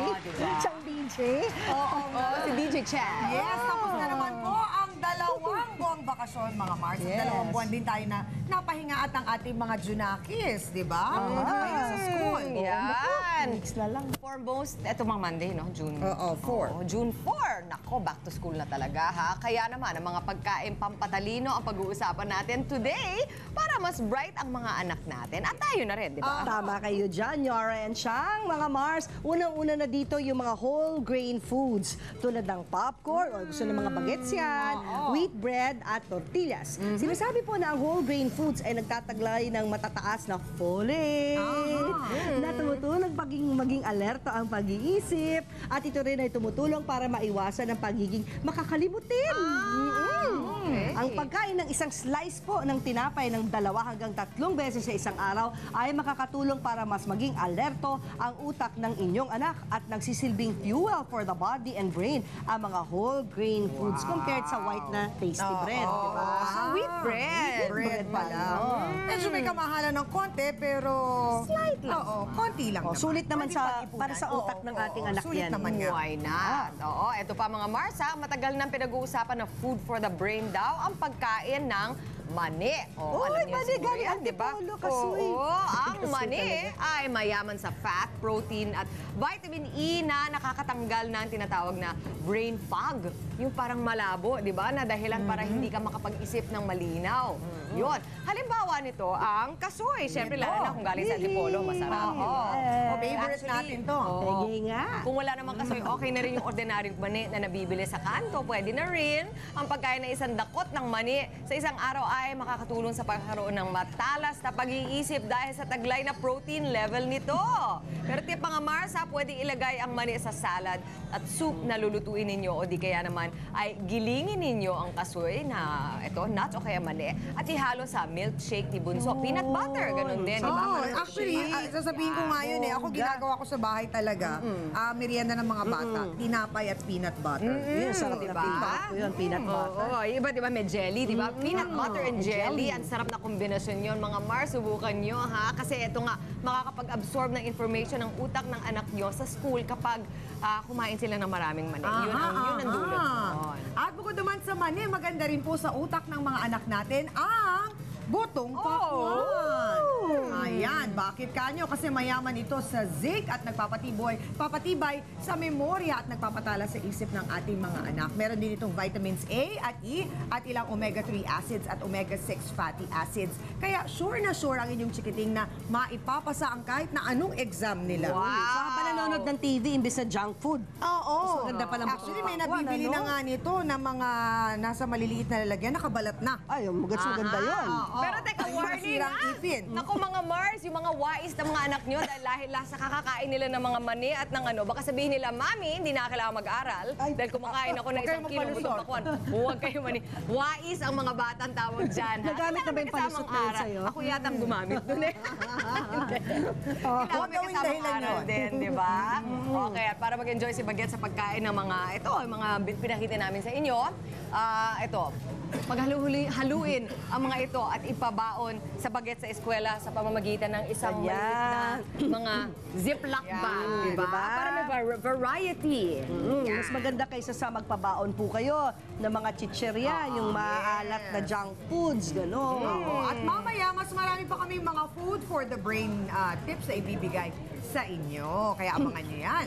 Oh, diba? Siyang DJ. Oo nga. si DJ Chan. Yes, tapos na naman po ang dalawang buwang bakasyon, mga Mars. At Yes. Dalawang buwan din tayo na napahinga at ang ating mga Junakis, di ba? Kayo sa school. Yan. Weeks na lang. For most, eto mga Monday, no? June. Oo, four. Oo, June 4. Nako, back to school na talaga, ha? Kaya naman, ang mga pagkain pampatalino ang pag-uusapan natin today para mas bright ang mga anak natin. At tayo na rin, di ba? Tama kayo dyan, Yara and Chang, mga Mars. Unang-una na dito yung mga whole grain foods tulad ng popcorn or gusto ng mga bagets yan, wheat bread at tortillas. Sinasabi po na ang whole grain foods ay nagtataglay ng matataas na folate na tumutulong paging maging alerto ang pag-iisip at ito rin ay tumutulong para maiwasan ang pagiging makakalimutin. Mm-mm. okay. Ang pagkain ng isang slice po ng tinapay ng dalawa hanggang tatlong beses sa isang araw ay makakatulong para mas maging alerto ang utak ng inyong anak at nagsisilbing fuel for the body and brain ang mga whole grain foods compared sa white na tasty bread, di ba? So, wheat bread. Bread pala. Medyo may kamahalan ng konti, pero... Slight lang. Oo, konti lang Oh, naman. sulit naman Pwede sa- para sa utak Oo, ng ating oo, anak sulit yan. naman nga. Why not? Oo, eto pa mga Mars, ha? Matagal nang pinag-uusapan na food for the brain daw ang pagkain ng mani. O, Uy, niyo mani, siguro yan, di ba? Kasweet. Oo, ang mani ay mayaman sa fat, protein at vitamin E na nakakatanggal ng tinatawag na brain fog. Yung parang malabo, di ba? Na dahilan para Mm-hmm. hindi ka makapag-isip ng malinaw. Yun. Halimbawa nito, ang kasoy. Siyempre, lalo na kung galing sa Antipolo, masarap. Yes. Oh, favorite natin to. oo. Sige nga. Kung wala naman kasoy, okay na rin yung ordinaryong mani na nabibili sa kanto. Pwede na rin. Ang pagkain ng isang dakot ng mani sa isang araw ay makakatulong sa pagkaroon ng matalas na pag-iisip dahil sa taglay na protein level nito. Pero tip mga Mars, ha, pwede ilagay ang mani sa salad at soup na lulutuin ninyo o di kaya naman ay gilingin ninyo ang kasoy na ito, nuts o kaya mani at ihalo sa milkshake ni Bunso. Peanut butter, ganun din, di ba? Parang actually, ah, sasabihin ko nga yun eh. Ako Bongga. Ginagawa ko sa bahay talaga. Ah, merienda ng mga bata. Tinapay at peanut butter. Yun, sarap na ba? peanut ko yun, peanut butter. Oo, iba di ba may jelly, di ba? Peanut butter and jelly, ang sarap na kombinasyon yon Mga Mars, subukan nyo ha. Kasi ito nga, makakapag-absorb ng information ng utak ng anak nyo sa school kapag ah, kumain sila ng maraming mani. yun ang, yun ang dulot nun. At bukod naman sa mani, maganda rin po sa utak ng mga anak natin ang butong pakwan. Ayan, bakit kanyo? Kasi mayaman ito sa zinc at nagpapatiboy, papatibay sa memorya at nagpapatala sa isip ng ating mga anak. Meron din itong vitamins A at E at ilang omega-3 acids at omega-6 fatty acids. Kaya sure na sure ang inyong chikiting na maipapasa ang kahit na anong exam nila. Wow. Nanonood ng TV imbis sa junk food. Oo. Mas maganda pa ng Actually, may nabibili na nga nito na mga nasa maliliit na lalagyan, nakabalat na. Ay, maganda maganda yun. Oo. Pero teka, Ay, warning masirang ha? ipin. Naku mga Mars, yung mga wais ng mga anak nyo dahil lahil sa kakakain nila ng mga mani at ng ano, baka sabihin nila, Mami, hindi na kailangan mag-aral Ay. dahil kumakain ako ng Huwag kayo isang kilo magpalusot. butong pakwan. Huwag kayo mani. Wais ang mga batang tawag dyan. ha? Nagamit na ba yung Kailangan may palusot na yun aral. sa'yo? Ako yata ang gumamit dun eh. Kailangan Huwag may gawing kasamang dahilan aral yun. din, di ba? Okay, at para mag-enjoy si Baget sa pagkain ng mga, ito, yung mga pinakita namin sa inyo, ah, ito, paghaluin ang mga ito at ipabaon sa baget sa eskwela sa pamamagitan ng isang Ayan. maliit na mga ziplock bag, di ba? Diba? Para may var- variety. Mm, mas maganda kaysa sa magpabaon po kayo ng mga chicherya, yung maaalat na junk foods, gano'n. Oo. At mamaya, mas marami pa kami mga food for the brain ah, tips na ibibigay sa inyo. Kaya abangan nyo yan.